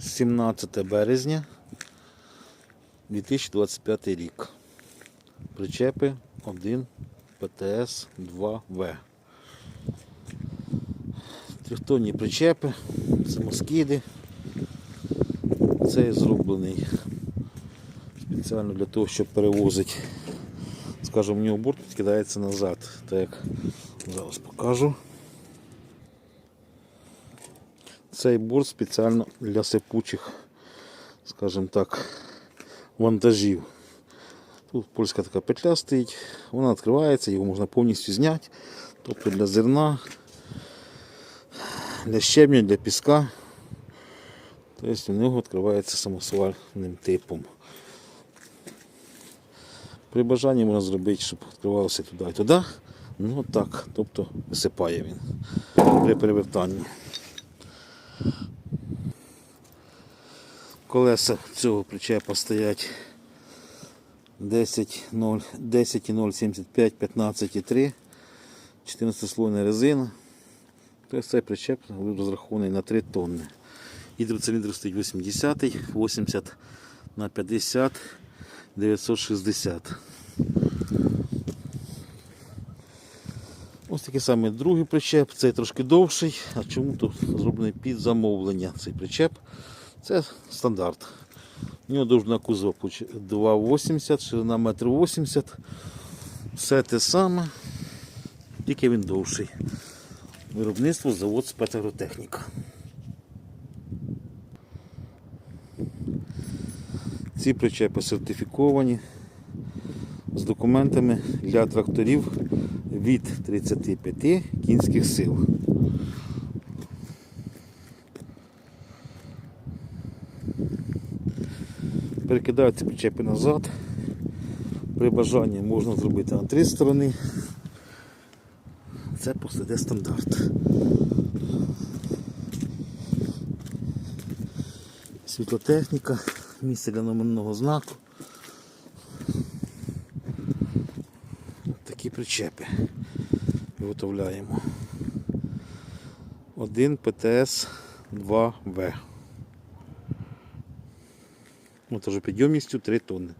17 березня 2025 рік. Причепи 1 ПТС 2В. Трьохтонні причепи, самоскиди. Цей зроблений спеціально для того, щоб перевозити, скажімо, в нього борт кидається назад. Так як зараз покажу. Цей борт спеціально для сипучих, скажімо так, вантажів. Тут польська така петля стоїть, вона відкривається, його можна повністю зняти. Тобто для зерна, для щебня, для піска. Тобто у нього відкривається самосвальним типом. При бажанні можна зробити, щоб відкривався туди і туди. Ну так, тобто висипає він при перевертанні. Колеса цього причепа стоять 10,0, 10,075, 15,3, 14 слойна резина. Тобто цей причеп розрахований на 3 тонни. Гідроциліндр стоїть 80, 80 на 50, 960. Ось такий самий другий причеп, цей трошки довший. А чому тут зроблений під замовлення цей причеп? Це стандарт. У нього довжина кузова 2,80, ширина 1,80 м. Все те саме, тільки він довший. Виробництво завод спецагротехніка. Ці причепи сертифіковані з документами для тракторів від 35 кінських сил. Перекидаються причепи назад. При бажанні можна зробити на три сторони. Це посаде стандарт. Світлотехніка, місце для номерного знаку. Такі причепи виготовляємо. Один ПТС 2В. Ось вже підйомністю 3 тонни.